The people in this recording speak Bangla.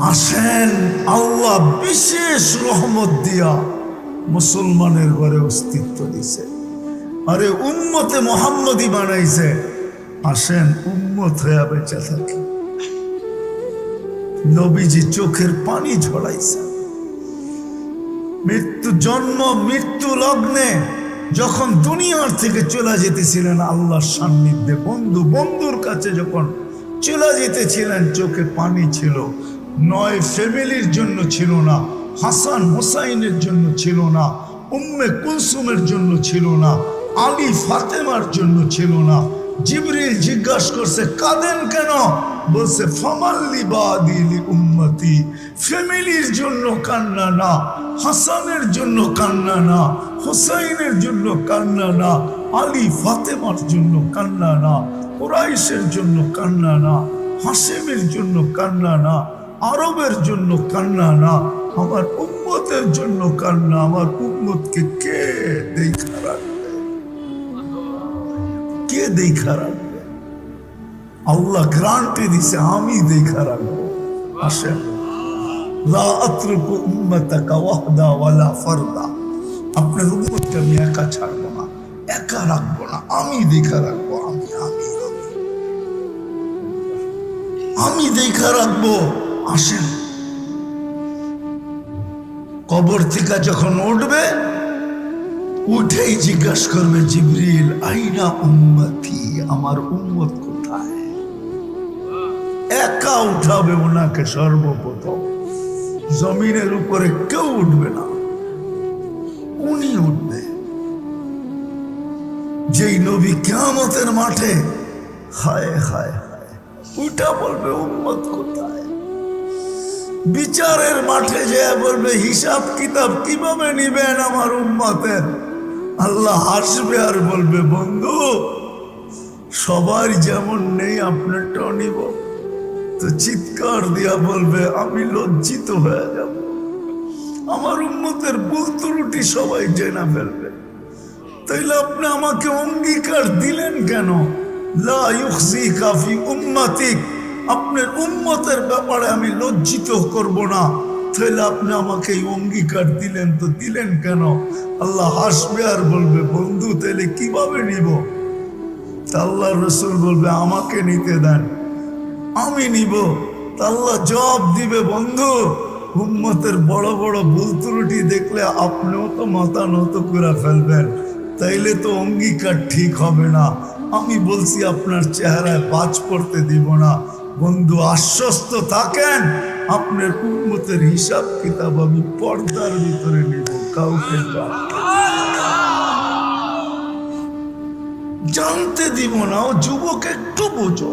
আসেন আল্লাহ বিশেষ রহমত দিয়া মুসলমানের ঘরে অস্তিত্ব দিছে। আরে উম্মতে মোহাম্মদী বানাইছে। আসেন উম্মত হয়ে বেঁচে থাকি। নবীজি চোখের পানি ঝরাইছে। মৃত্যু জন্ম, মৃত্যু লগ্নে যখন দুনিয়ার থেকে চলে যেতেছিলেন আল্লাহর সান্নিধ্যে, বন্ধু, বন্ধুর কাছে যখন চলে যেতেছিলেন, চোখে পানি ছিল। নয় ফ্যামিলির জন্য ছিল না, হাসান হোসাইনের জন্য ছিল না, উম্মে কুলসুমের জন্য ছিল না, আলী ফাতেমার জন্য ছিল না। জিবরিল জিজ্ঞাসা করছে, কাঁদেন কেন? বলছে, ফামাল্লি বাদিলি উম্মতি, ফ্যামিলির জন্য কান্না না, হাসানের জন্য কান্না না, হুসাইনের জন্য কান্না না, আলী ফাতেমার জন্য কান্না না, কুরাইশের জন্য কান্না না, হাসেমের জন্য কান্না না আরবের জন্য কান্না না, আমার উম্মতের জন্য কান্না, আমার উম্মতকে কে দেখা রাখবে? কে দেখা রাখবে? আল্লাহ গ্রান্টে দিছে, আমি দেখা রাখব। আসেন। লা আতরুকু আপনার উম্মতকে আমি একা ছাড়বো না, একা রাখব না, আমি দেখা রাখব আমি দেখা রাখব। আসেন। কবর থেকে যখন উঠবে, উঠেই জিজ্ঞাসা করবে, জিবরিল, আইনা উম্মতি? আমার উম্মত কোথায়? একা উঠাবে ওনাকে সর্বপ্রথম। জমিনের উপরে কেউ উঠবে না। উনি উঠবে। যেই নবী কেমতের মাঠে, হায় হায় হায়, উঠা বলবে, উম্মত কোথায়? বিচারের মাঠে যে বলবে, হিসাব কিতাব কীভাবে নিবেন আমার উম্মতের আল্লাহ হাসবে আর বলবে, বন্ধু, সবার যেমন নেই, আপনারটাও নিব। তো চিৎকার দিয়া বলবে, আমি লজ্জিত হয়ে যাব। আমার উন্মতের ভুল ত্রুটি সবাই জেনা ফেলবে। তাইলে আপনি আমাকে অঙ্গীকার দিলেন কেন? লা ইউখজি কাফি উম্মাতিক। আপনার উম্মতের ব্যাপারে আমি লজ্জিত করব না। তাহলে আপনি আমাকে এই অঙ্গীকার দিলেন তো দিলেন কেন? আল্লাহ হাসবে আর বলবে, বন্ধু, তাহলে কীভাবে নিব? তা আল্লাহ রসুল বলবে, আমাকে নিতে দেন। আমি নিব। তা আল্লাহ জবাব দিবে, বন্ধু, উম্মতের বড় বড় ভুল ত্রুটি দেখলে আপনিও তো মাথা নত করে ফেলবেন। তাইলে তো অঙ্গীকার ঠিক হবে না। আমি বলছি, আপনার চেহারায় বাজ পড়তে দিব না। বন্ধু, আশ্বস্ত থাকেন। আপনার উন্মতের হিসাব কিতাব আমি পর্দার ভিতরে নিব, কাউকে জানতে দিব না যুবক, একটু বোঝো।